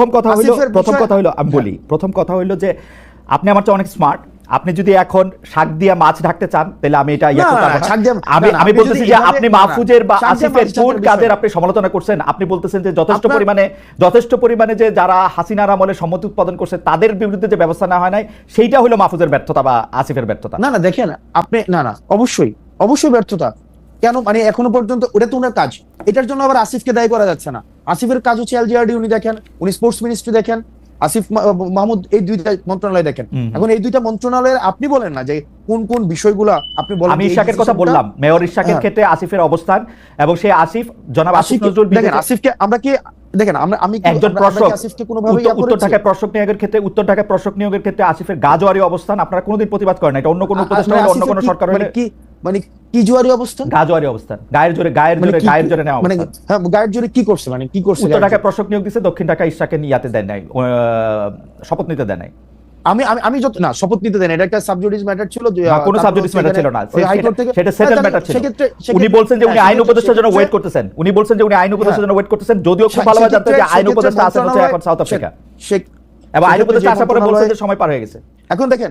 প্রথম কথা হইল প্রথম কথা হইল আমি বলি। প্রথম কথা হইল যে আপনি আমার চেয়ে অনেক স্মার্ট আপনি যদি এখন শাক দিয়ে মাছ ঢাকতে চান তাহলে আমি এটা ইয়ে না, করতে না, না। আমি না, না, আমি বলতেছি যে আপনি না, না, মাহফুজের বা আসিফের কোন কাজের আপনি সমালোচনা করছেন। আপনি বলতেছেন যে যথেষ্ট পরিমাণে যথেষ্ট পরিমাণে যে যারা হাসিনার আমলে সম্মতি উৎপাদন করছে তাদের বিরুদ্ধে যে ব্যবস্থা নেওয়া হয় নাই সেইটা হলো মাহফুজের ব্যর্থতা বা আসিফের ব্যর্থতা। না না দেখেন আপনি না না অবশ্যই অবশ্যই ব্যর্থতা। কেন? মানে এখনও পর্যন্ত ওটা তো ওনার কাজ। এটার জন্য আবার আসিফকে দায়ী করা যাচ্ছে না। আসিফের কাজ হচ্ছে এলজিআরডি উনি দেখেন উনি স্পোর্টস মিনিস্ট্রি দেখেন আসিফ মাহমুদ এই দুইটা মন্ত্রণালয় দেখেন এখন এই দুইটা মন্ত্রণালয়ের আপনি বলেন না যে কোন কোন বিষয়গুলো আপনি বলেন আমি ইশাকের কথা বললাম মেয়র ইশাকের হ্যাঁ। ক্ষেত্রে আসিফের অবস্থান এবং সেই আসিফ জনাব আসিফ নজরুল দেখেন আসিফকে আমরা কি দেখেন আমরা আমি একজন প্রশক আসিফকে কোনোভাবে উত্তর-? ঢাকায় প্রশক নিয়োগের ক্ষেত্রে উত্তর ঢাকায় প্রশক নিয়োগের ক্ষেত্রে আসিফের গাজোয়ারি অবস্থান আপনারা কোনোদিন প্রতিবাদ করেন না এটা অন্য কোনো উপদেষ্টা মানে হলে অন্য আসিফের কোনো সরকার মানে হলে কি মানে কি জুয়ারি অবস্থা গাজোয়ারি অবস্থান। গায়ের জোরে গায়ের মানে জোরে গায়ের জোরে নেওয়া মানে হ্যাঁ গায়ের জোরে কি করছে? মানে কি করছে উত্তর ঢাকায় নিয়োগ দক্ষিণ ইশাকে ইয়াতে দেয় নাই। শপথ নিতে দেয় নাই। আমি আমি আমি যত না শপথ নিতে দেন এটা একটা সাবজুডিস ম্যাটার ছিল না, কোনো হচ্ছে ম্যাটার ছিল না। সেটা সেটেল ম্যাটার ছিল। উনি বলছেন যে উনি হ্যাঁ, আইন উপদেষ্টার জন্য ওয়েট করতেছেন। উনি বলছেন যে উনি আইন উপদেষ্টার। জন্য ওয়েট করতেছেন। যদিও খুব ভালোভাবে জানতেন যে আইন উপদেষ্টা আছেন হচ্ছে এখন সাউথ আফ্রিকা এবং আইন উপদেষ্টা আসার পরে বলছেন যে সময় পার হয়ে গেছে। এখন দেখেন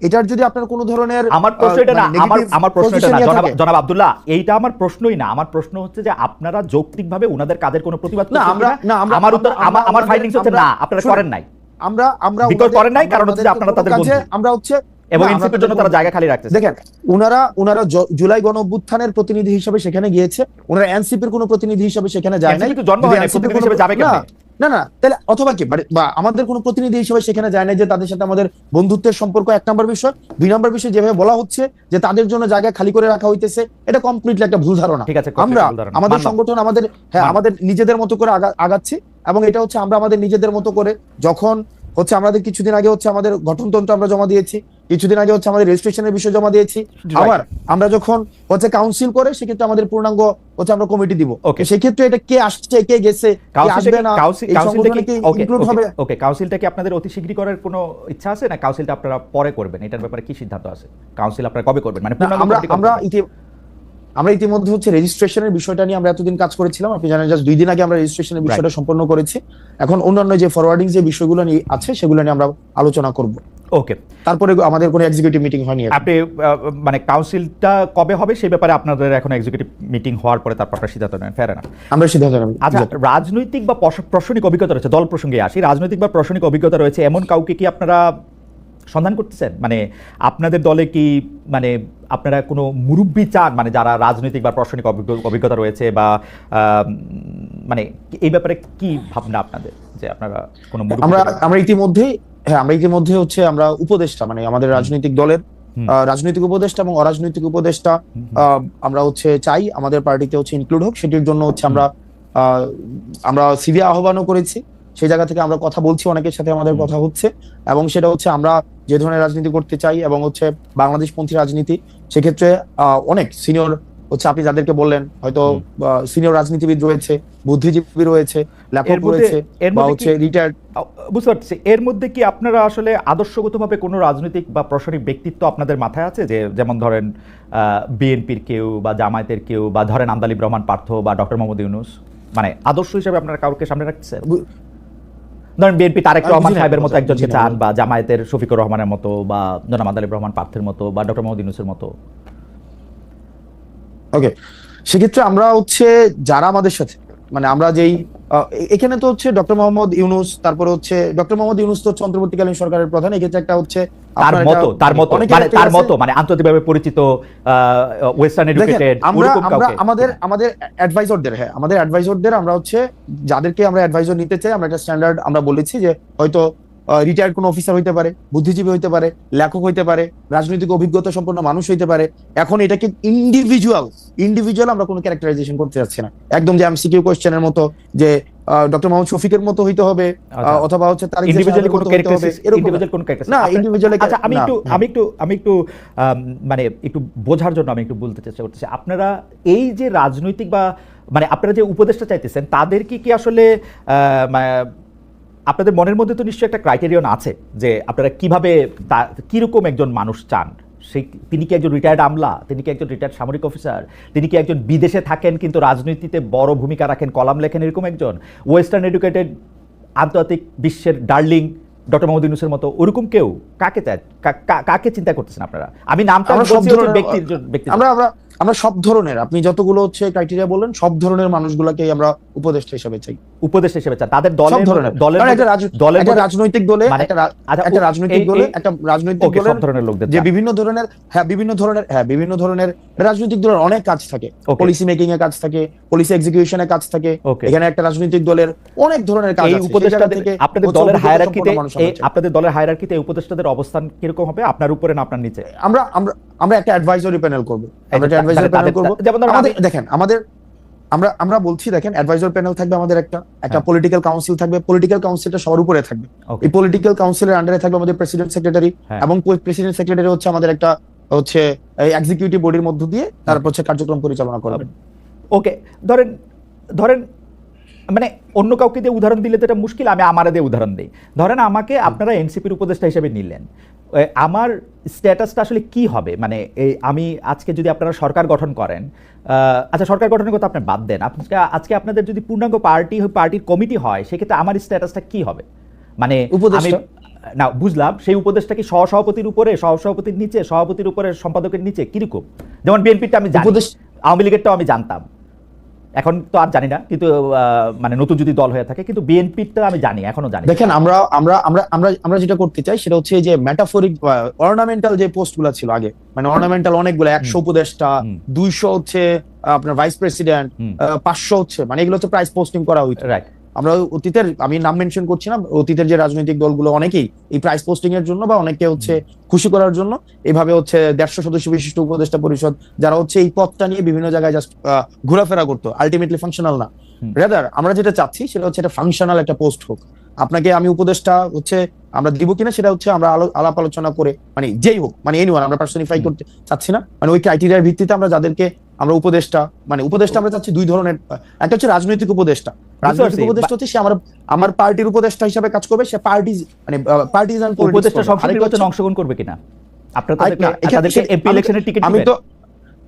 এটার যদি আপনার কোনো ধরনের আমার প্রশ্ন এটা না মানে আমার আমার প্রশ্ন এটা না জনাব জনাব আব্দুল্লাহ এইটা আমার প্রশ্নই না আমার প্রশ্ন হচ্ছে যে আপনারা যৌক্তিকভাবে ওনাদের কাজের কোনো প্রতিবাদ না, আমরা- না, আমরা- আমার উত্তর আমার ফাইন্ডিংস হচ্ছে না আপনারা করেন নাই। আমরা আমরা ওনাদের- করেন নাই, কারণ হচ্ছে আপনারা তাদের বন্ধু। আমরা হচ্ছে এবং না, ইনস্টিটিউটের জন্য তারা জায়গা খালি রাখতেছে। দেখেন ওনারা ওনারা জুলাই গণ অভ্যুত্থানের প্রতিনিধি হিসেবে সেখানে গিয়েছে। ওনারা এনসিপির কোনো প্রতিনিধি হিসেবে সেখানে যায় নাই। জন্ম হয় র প্রতিনিধি কোনো- হিসেবে যাবে না, কেমনে? না না তাহলে অথবা কি? মানে বা আমাদের কোনো প্রতিনিধি হিসেবে সেখানে যায় না যে তাদের সাথে আমাদের বন্ধুত্বের সম্পর্ক এক নম্বর বিষয়। দুই নম্বর বিষয় যেভাবে বলা হচ্ছে যে তাদের জন্য জায়গা খালি করে রাখা হইতেছে এটা কমপ্লিটলি একটা ভুল ধারণা। ঠিক আছে, আমরা আমাদের সংগঠন আমাদের হ্যাঁ আমাদের নিজেদের মতো করে আগা- আগাচ্ছি এবং এটা হচ্ছে আমরা আমাদের নিজেদের মতো করে যখন হচ্ছে আমাদের কিছুদিন আগে হচ্ছে আমাদের গঠনতন্ত্র আমরা জমা দিয়েছি কিছুদিন আগে হচ্ছে আমাদের রেজিস্ট্রেশনের বিষয় জমা দিয়েছি। আবার আমরা যখন হচ্ছে কাউন্সিল করে সেক্ষেত্রে আমাদের পূর্ণাঙ্গ হচ্ছে আমরা কমিটি দিব। ওকে সেক্ষেত্রে এটা কে আসছে কে গেছে আসবে না ওকে কাউন্সিলটা কি আপনাদের অতি শীঘ্রই করার কোনো ইচ্ছা আছে? না কাউন্সিলটা আপনারা পরে করবেন? এটার ব্যাপারে কি সিদ্ধান্ত আছে? কাউন্সিল আপনারা কবে করবেন? মানে আমরা আমরা আমরা ইতিমধ্যে হচ্ছে রেজিস্ট্রেশনের বিষয়টা নিয়ে আমরা এতদিন কাজ করেছিলাম। আপনি জানেন জাস্ট দুই দিন আগে আমরা রেজিস্ট্রেশনের বিষয়টা সম্পন্ন করেছি। এখন অন্যান্য যে ফরওয়ার্ডিং যে বিষয়গুলো নিয়ে আছে সেগুলো নিয়ে আমরা আলোচনা করব। ওকে তারপরে আমাদের কোনো এক্সিকিউটিভ মিটিং হয়নি আপনি মানে কাউন্সিলটা কবে হবে সেই ব্যাপারে আপনাদের এখন এক্সিকিউটিভ মিটিং হওয়ার পরে তারপর আপনারা সিদ্ধান্ত নেন। ফের না আমরা সিদ্ধান্ত নেব। আচ্ছা রাজনৈতিক বা প্রশ- প্রশাসনিক অভিজ্ঞতা রয়েছে দল প্রসঙ্গে আসি। রাজনৈতিক বা প্রশাসনিক অভিজ্ঞতা রয়েছে এমন কাউকে কি আপনারা সন্ধান করতেছেন? মানে আপনাদের দলে কি মানে আপনারা কোনো মুরব্বী চান মানে যারা রাজনৈতিক বা প্রশাসনিক অভিজ্ঞতা রয়েছে বা মানে এই ব্যাপারে কি ভাবনা আপনাদের যে আপনারা কোনো আমরা আমরা ইতিমধ্যেই হ্যাঁ আমরা ইতিমধ্যে হচ্ছে আমরা উপদেষ্টা মানে আমাদের রাজনৈতিক দলের রাজনৈতিক উপদেষ্টা এবং অরাজনৈতিক উপদেষ্টা আহ, আমরা হচ্ছে চাই আমাদের পার্টিতে হচ্ছে ইনক্লুড হোক সেটির জন্য হচ্ছে আমরা আহ, আমরা সিভি আহ্বানও করেছি। সেই জায়গা থেকে আমরা কথা বলছি অনেকের সাথে আমাদের কথা হচ্ছে। এবং সেটা হচ্ছে আমরা যে ধরনের রাজনীতি করতে চাই এবং হচ্ছে বাংলাদেশ পন্থী রাজনীতি সেক্ষেত্রে অনেক সিনিয়র হচ্ছে আপনি যাদেরকে বললেন হয়তো সিনিয়র রাজনীতিবিদ রয়েছে বুদ্ধিজীবী রয়েছে লেখক রয়েছে বা হচ্ছে রিটায়ার্ড বুঝতে পারছি। এর মধ্যে কি আপনারা আসলে আদর্শগতভাবে কোনো রাজনৈতিক বা প্রশাসনিক ব্যক্তিত্ব আপনাদের মাথায় আছে? যে যেমন ধরেন বিএনপির কেউ বা জামায়াতের কেউ বা ধরেন আন্দালিব রহমান পার্থ বা ডক্টর মোহাম্মদ ইউনুস? মানে আদর্শ হিসেবে আপনারা কাউকে সামনে রাখছেন? ধরেন বিএনপি তারেক রহমান সাহেবের মতো একজন একজনকে চান বা জামায়াতের শফিকুর রহমানের মতো বা জনাব আদালিব রহমান পার্থের মতো বা ডক্টর মোহাম্মদ ইউনুসের মতো। ওকে সেক্ষেত্রে আমরা হচ্ছে যারা আমাদের সাথে মানে আমরা যেই এখানে তো হচ্ছে ডক্টর মোহাম্মদ ইউনুস তারপরে হচ্ছে ডক্টর মোহাম্মদ ইউনুস তো চন্দ্রবর্তীকালীন অন্তর্বর্তীকালীন সরকারের প্রধান এক্ষেত্রে একটা হচ্ছে তার মতো তার মতো মানে তার মতো মানে আন্তর্জাতিকভাবে পরিচিত ওয়েস্টার্ন এডুকেটেড আমরা আমরা আমাদের আমাদের অ্যাডভাইজারদের হ্যাঁ আমাদের অ্যাডভাইজারদের আমরা হচ্ছে যাদেরকে আমরা অ্যাডভাইজার নিতে চাই আমরা একটা স্ট্যান্ডার্ড আমরা বলেছি যে হয়তো রিটায়ার্ড কোনো অফিসার হইতে পারে বুদ্ধিজীবী হইতে পারে লেখক হইতে পারে রাজনৈতিক অভিজ্ঞতা সম্পন্ন মানুষ হইতে পারে এখন এটাকে ইন্ডিভিজুয়াল ইন্ডিভিজুয়াল আমরা কোনো ক্যারেক্টারাইজেশন করতে যাচ্ছি না একদম যে এমসিকিউ কোশ্চেনের মতো যে ডক্টর মোহাম্মদ শফিকের মতো হইতে হবে আচ্ছা। অথবা হচ্ছে তার ইন্ডিভিজুয়ালি কোনো ইন্ডিভিজুয়াল কোনো ক্যারেক্টার না ইন্ডিভিজুয়ালি আচ্ছা আমি একটু। আমি একটু আমি একটু মানে একটু বোঝার জন্য আমি একটু বলতে চেষ্টা করতেছি আপনারা এই যে রাজনৈতিক বা মানে আপনারা যে উপদেশটা চাইতেছেন তাদের কি কি আসলে আহ, মা- আপনাদের মনের মধ্যে তো নিশ্চয়ই একটা ক্রাইটেরিয়ন আছে যে আপনারা কীভাবে তা- কীরকম একজন মানুষ চান? সেই, তিনি কি একজন রিটায়ার্ড আমলা? তিনি কি একজন রিটায়ার্ড সামরিক অফিসার তিনি কি একজন বিদেশে থাকেন কিন্তু রাজনীতিতে বড় ভূমিকা রাখেন, কলাম লেখেন এরকম একজন? ওয়েস্টার্ন এডুকেটেড আন্তর্জাতিক বিশ্বের ডার্লিং ডক্টর মোহাম্মদ ইউনুসের মতো ওরকম কেউ কাকে কাকে চিন্তা করতেছেন আপনারা? আমি নামটা আমরা সব ধরনের- ব্যক্তির আমরা আমরা আমরা সব ধরনের আপনি যতগুলো হচ্ছে ক্রাইটেরিয়া বললেন সব ধরনের মানুষগুলোকে আমরা উপদেষ্টা হিসেবে চাই। উপদেশ হিসেবে চাই। তাদের দলের ধরনের। দলের দলের একটা রাজনৈতিক দলে মানে- একটা আচ্ছা, একটা রাজনৈতিক দলে একটা রাজনৈতিক ওকে সব ধরনের লোকদের যে বিভিন্ন ধরনের হ্যাঁ বিভিন্ন ধরনের হ্যাঁ বিভিন্ন ধরনের রাজনৈতিক দলের অনেক কাজ থাকে। পলিসি মেকিং এর কাজ থাকে পলিসি এক্সিকিউশনের কাজ থাকে। এখানে একটা রাজনৈতিক দলের অনেক ধরনের কাজ এই আছে। সেই থেকে আপনাদের দলের হায়ারার্কিতে। আপনাদের দলের হায়ারার্কিতে এই উপদেষ্টাদের অবস্থান কীরকম হবে? আপনার উপরে না আপনার নিচে? আমরা আমরা আমরা একটা অ্যাডভাইজরি প্যানেল করব। আমরা একটা অ্যাডভাইজরি প্যানেল করব। যেমন আমাদের দেখেন আমাদের আমরা আমরা বলছি দেখেন অ্যাডভাইজর প্যানেল থাকবে আমাদের একটা একটা। পলিটিক্যাল কাউন্সিল থাকবে। পলিটিক্যাল কাউন্সিলটা সবার উপরে থাকবে. এই পলিটিক্যাল কাউন্সিলের আন্ডারে থাকবে আমাদের প্রেসিডেন্ট সেক্রেটারি হ্যাঁ। এবং প্রেসিডেন্ট সেক্রেটারি হচ্ছে আমাদের একটা হচ্ছে এক্সিকিউটিভ বডির মধ্য দিয়ে তারপর হচ্ছে কার্যক্রম পরিচালনা করবে ওকে ধরেন ধরেন মানে অন্য কাউকে দিয়ে উদাহরণ দিলে তো এটা মুশকিল আমি আমার দিয়ে উদাহরণ দিই। ধরেন আমাকে আপনারা এনসিপির উপদেষ্টা হিসেবে নিলেন। আমার স্ট্যাটাসটা আসলে কি হবে? মানে এই আমি আজকে যদি আপনারা সরকার গঠন করেন আহ, আচ্ছা সরকার গঠনের কথা আপনি বাদ দেন। আজকে আজকে আপনাদের যদি পূর্ণাঙ্গ পার্টি পার্টির কমিটি হয় সেক্ষেত্রে আমার স্ট্যাটাসটা কি হবে? মানে আমি। না বুঝলাম সেই উপদেশটা কি সহসভাপতির উপরে সহসভাপতির নিচে সভাপতির উপরে সম্পাদকের নিচে কীরকম? যেমন বিএনপিটা আমি জানি। আওয়ামী লীগেরটাও আমি জানতাম। এখন তো আর জানি না কিন্তু মানে নতুন যদি দল হয়ে থাকে কিন্তু বিএনপিটা আমি জানি এখনও জানি দেখেন আমরা আমরা আমরা আমরা আমরা যেটা করতে চাই সেটা হচ্ছে যে মেটাফরিক অর্নামেন্টাল যে পোস্টগুলো ছিল আগে মানে অর্নামেন্টাল অনেকগুলো একশো উপদেষ্টা দুইশো হচ্ছে আপনার ভাইস প্রেসিডেন্ট। পাঁচশো হচ্ছে মানে এগুলো হচ্ছে প্রাইস পোস্টিং করা হইতো। রাইট আমরা অতীতের আমি নাম মেনশন করছি না অতীতের যে রাজনৈতিক দলগুলো অনেকেই এই প্রাইস পোস্টিং এর জন্য বা অনেকে হচ্ছে খুশি করার জন্য এইভাবে হচ্ছে দেড়শো সদস্য বিশিষ্ট উপদেষ্টা পরিষদ যারা হচ্ছে এই পদটা নিয়ে বিভিন্ন জায়গায় জাস্ট ঘোরাফেরা করতো আলটিমেটলি ফাংশনাল না। রেদার আমরা যেটা চাচ্ছি সেটা হচ্ছে একটা ফাংশনাল একটা পোস্ট হোক। আপনাকে আমি উপদেষ্টা হচ্ছে আমরা দিব কিনা সেটা হচ্ছে আমরা আলাপ আলোচনা করে মানে যেই হোক মানে এনিওয়ান আমরা পার্সনিফাই করতে চাচ্ছি না। মানে ওই ক্রাইটেরিয়ার ভিত্তিতে আমরা যাদেরকে আমরা উপদেষ্টা মানে উপদেষ্টা আমরা চাচ্ছি দুই ধরনের একটা হচ্ছে রাজনৈতিক উপদেষ্টা। রাজনৈতিক। উপদেষ্টা হচ্ছে সে আমার আমার পার্টির উপদেষ্টা হিসাবে কাজ করবে সে পার্টি মানে পার্টিজান উপদেষ্টা সংসদ নির্বাচনে অংশগ্রহণ করবে কিনা? আপনারা তাদেরকে এমপি আমি তো- ইলেকশনের টিকিট আমি তো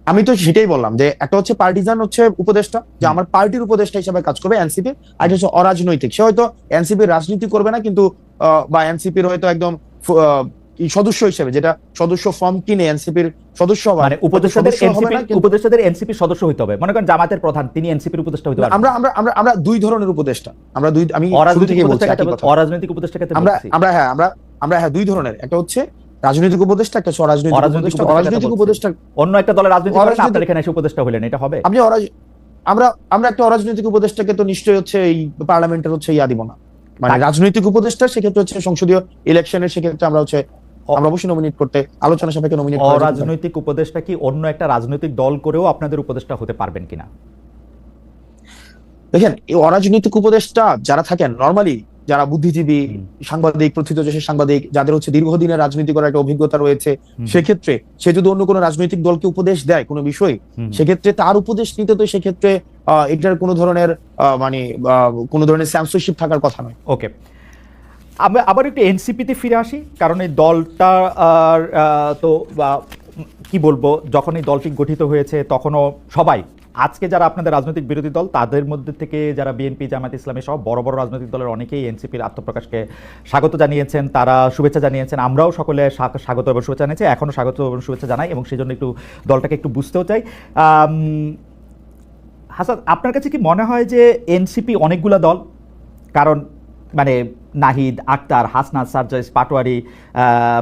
আমি তো সেটাই বললাম যে একটা হচ্ছে পার্টিজান হচ্ছে উপদেষ্টা যে আমার পার্টির উপদেষ্টা হিসাবে কাজ করবে এনসিপি আর হচ্ছে অরাজনৈতিক। সে হয়তো এনসিপি রাজনীতি করবে না কিন্তু আহ, বা এনসিপির হয়তো একদম সদস্য হিসেবে যেটা সদস্য ফর্ম কিনে এনসিপির সদস্য মানে উপদেষ্টাদের এনসিপি উপদেষ্টাদের এনসিপি সদস্য হতে হবে। মনে করেন জামাতের প্রধান তিনি এনসিপির উপদেষ্টা হতে পারবেন। আমরা আমরা আমরা আমরা দুই ধরনের উপদেষ্টা। আমরা দুই আমি শুরু থেকেই বলছি উপদেষ্টা। অরাজনৈতিক উপদেষ্টা আমরা আমরা হ্যাঁ আমরা আমরা হ্যাঁ দুই ধরনের। একটা হচ্ছে রাজনৈতিক উপদেষ্টা একটা অরাজনৈতিক উপদেষ্টা। উপদেষ্টা অরাজনৈতিক উপদেষ্টা অন্য একটা দলের রাজনীতি করেন অরাজনৈতিক- আপনার এখানে এসে উপদেষ্টা হলেন এটা হবে? আপনি অরাজ আমরা আমরা একটা অরাজনৈতিক উপদেষ্টাকে তো নিশ্চয়ই হচ্ছে এই পার্লামেন্টের হচ্ছে ইয়া দিব না। মানে রাজনৈতিক উপদেষ্টা সেক্ষেত্রে হচ্ছে সংসদীয় ইলেকশনের সেক্ষেত্রে আমরা হচ্ছে আমরা অবশ্যই নমিনেট করতে আলোচনা সাপেক্ষে নমিনেট অরাজনৈতিক উপদেষ্টা কি অন্য একটা রাজনৈতিক দল করেও আপনাদের উপদেষ্টা হতে পারবেন কিনা? দেখেন এই অরাজনৈতিক উপদেষ্টা যারা থাকেন নর্মালি যারা বুদ্ধিজীবী। সাংবাদিক প্রথিতযশী সাংবাদিক যাদের হচ্ছে দীর্ঘদিনের রাজনীতি করার একটা অভিজ্ঞতা রয়েছে সেক্ষেত্রে সে যদি অন্য কোনো রাজনৈতিক দলকে উপদেশ দেয় কোনো বিষয়। সেক্ষেত্রে তার উপদেশ নিতে তো সেক্ষেত্রে এটার কোনো ধরনের আহ, মানে কোনো ধরনের স্যামসরশিপ থাকার কথা নয়। ওকে আমরা আবার একটু এনসিপিতে ফিরে আসি, কারণ এই দলটা তো কি বলব, যখন এই দলটি গঠিত হয়েছে, তখনও সবাই, আজকে যারা আপনাদের রাজনৈতিক বিরোধী দল, তাদের মধ্যে থেকে যারা বিএনপি জামাত ইসলামী সহ বড় বড় রাজনৈতিক দলের অনেকেই এনসিপির আত্মপ্রকাশকে স্বাগত জানিয়েছেন, তারা শুভেচ্ছা জানিয়েছেন, আমরাও সকলে স্বা- স্বাগত এবং শুভেচ্ছা জানিয়েছি, এখনও স্বাগত এবং শুভেচ্ছা জানাই, এবং সেই জন্য একটু দলটাকে একটু বুঝতেও চাই। হাসান, আপনার কাছে কি মনে হয় যে এনসিপি অনেকগুলা দল? কারণ মানে নাহিদ আক্তার হাসনাত সারজাইস পাটোয়ারি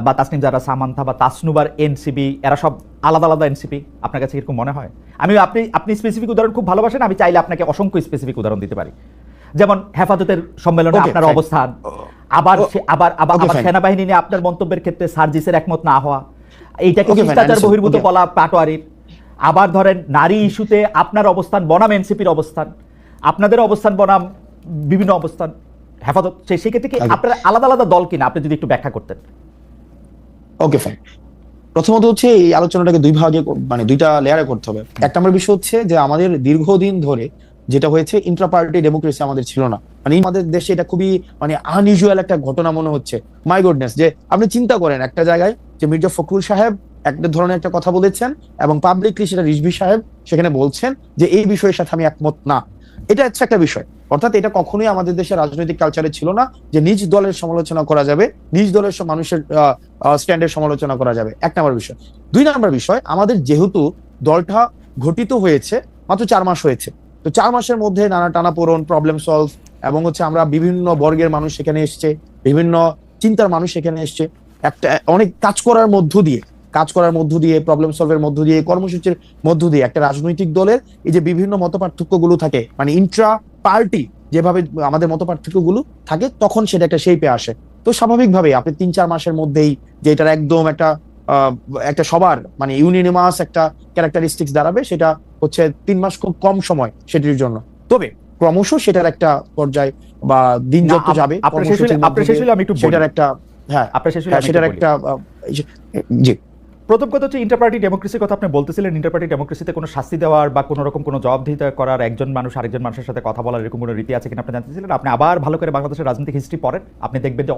বা তাসনিম জারা সামান্থা বা তাসনুবার এনসিপি এরা সব আলাদা আলাদা এনসিপি। আপনার কাছে এরকম মনে হয়? আমি আপনি আপনি স্পেসিফিক উদাহরণ খুব ভালোবাসেন আমি চাইলে আপনাকে অসংখ্য স্পেসিফিক উদাহরণ দিতে পারি। যেমন হেফাজতের সম্মেলনে আপনার অবস্থান আবার আবার আবার আবার fine. সেনাবাহিনী নিয়ে আপনার মন্তব্যের ক্ষেত্রে সার্জিসের একমত না হওয়া। এইটাকে শিষ্টাচার বহির্ভূত. বলা পাটোয়ারির। আবার ধরেন নারী ইস্যুতে আপনার অবস্থান বনাম এনসিপির অবস্থান। আপনাদের অবস্থান বনাম বিভিন্ন অবস্থান। হেফাজত সেই সেক্ষেত্রে কি। আপনারা আলাদা আলাদা দল কিনা? আপনি যদি একটু ব্যাখ্যা করতেন। ওকে ফাইন প্রথমত হচ্ছে এই আলোচনাটাকে দুই ভাগে মানে দুইটা লেয়ারে করতে হবে। এক নম্বর বিষয় হচ্ছে যে আমাদের দীর্ঘদিন ধরে যেটা হয়েছে ইন্ট্রা পার্টি ডেমোক্রেসি আমাদের ছিল না। মানে আমাদের দেশে এটা খুবই মানে আনইউজুয়াল একটা ঘটনা মনে হচ্ছে। মাই গুডনেস যে আপনি চিন্তা করেন একটা জায়গায় যে মির্জা ফখরুল সাহেব একটা ধরনের একটা কথা বলেছেন এবং পাবলিকলি সেটা রিজভি সাহেব সেখানে বলছেন যে এই বিষয়ের সাথে আমি একমত না। এটা হচ্ছে একটা বিষয়। অর্থাৎ এটা কখনোই আমাদের দেশের রাজনৈতিক কালচারে ছিল না যে নিজ দলের সমালোচনা করা যাবে, নিজ দলের মানুষের স্ট্যান্ডের সমালোচনা করা যাবে। এক নম্বর বিষয়। দুই নম্বর বিষয়, আমাদের যেহেতু দলটা ঘটিত হয়েছে মাত্র চার মাস হয়েছে। তো চার মাসের মধ্যে নানা টানাপোড়ন প্রবলেম সলভ এবং হচ্ছে আমরা বিভিন্ন বর্গের মানুষ সেখানে এসছে, বিভিন্ন চিন্তার মানুষ সেখানে এসছে। একটা, অনেক কাজ করার মধ্য দিয়ে কাজ করার মধ্য দিয়ে প্রবলেম সলভের মধ্য দিয়ে কর্মসূচির মধ্য দিয়ে একটা রাজনৈতিক দলের এই যে বিভিন্ন মতগুলো থাকে মানে ইন্ট্রা পার্টি যেভাবে আমাদের মতগুলো থাকে তখন সেটা একটা শেপে আসে। তো স্বাভাবিকভাবে আপনি তিন চার মাসের মধ্যেই যে এটার একদম একটা একটা সবার মানে ইউনিনিমাস একটা ক্যারেক্টারিস্টিক্স দাঁড়াবে সেটা হচ্ছে তিন মাস খুব কম সময় সেটির জন্য। তবে ক্রমশ সেটার একটা পর্যায় বা দিন যত যাবে সেটার একটা হ্যাঁ আপনার শেষ হলে হ্যাঁ, সেটার একটা যে- জি। প্রথম কথা হচ্ছে ইন্টারপার্টি ডেমোক্রেসির কথা আপনি বলতেছিলেন ইন্টারপার্টি ডেমোক্রেসিতে কোনো শাস্তি দেওয়ার বা কোনো রকম কোনো জবাবদিহিতা করার একজন মানুষ, আরেকজন মানুষের সাথে কথা বলার এরকম কোনো রীতি আছে কিনা আপনি জানতেছিলেন আপনি আবার ভালো করে বাংলাদেশের রাজনৈতিক হিস্ট্রি পড়েন, আপনি দেখবেন যে